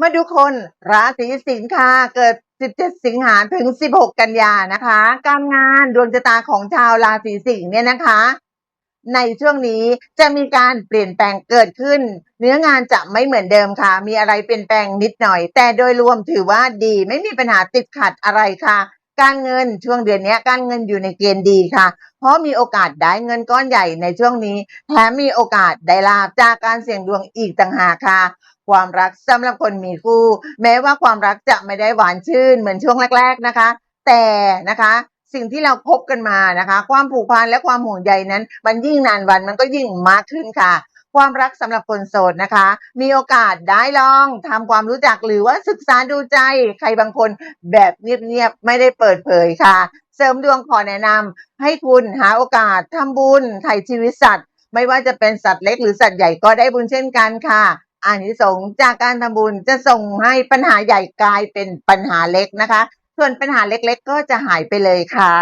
มาดูคนราศีสิงค์ค่ะเกิด 17 สิงหาถึง 16 กันยานะคะ การงานดวงชะตาของชาวราศีสิงค์เนี่ยนะคะ ในช่วงนี้จะมีการเปลี่ยนแปลงเกิดขึ้น เนื้องานจะไม่เหมือนเดิมค่ะ มีอะไรเปลี่ยนแปลงนิดหน่อย แต่โดยรวมถือว่าดีไม่มีปัญหาติดขัดอะไรค่ะ การเงินช่วงเดือนนี้การเงินอยู่ในเกณฑ์ดีค่ะ เพราะมีโอกาสได้เงินก้อนใหญ่ในช่วงนี้แถมมีโอกาสได้ลาบจากการเสี่ยงดวงอีกต่างหากค่ะ ความรักสำหรับคนมีคู่ แม้ว่าความรักจะไม่ได้หวานชื่นเหมือนช่วงแรก ๆนะคะ แต่นะคะสิ่งที่เราพบกันมานะคะ ความผูกพันและความห่วงใยนั้น มันยิ่งนานวันมันก็ยิ่งมากขึ้นค่ะ ความรักสำหรับคนโสดนะคะ มีโอกาสได้ลองทำความรู้จักหรือว่าศึกษาดูใจใครบางคนแบบเงียบๆไม่ได้เปิดเผยค่ะ เสริมดวงขอแนะนำให้คุณหาโอกาสทำบุญไถ่ชีวิตสัตว์ ไม่ว่าจะเป็นสัตว์เล็กหรือสัตว์ใหญ่ก็ได้บุญเช่นกันค่ะอานิสงส์จากการทำบุญจะส่งให้ปัญหาใหญ่กลายเป็นปัญหาเล็กนะคะ ส่วนปัญหาเล็กๆ ก็จะหายไปเลยค่ะ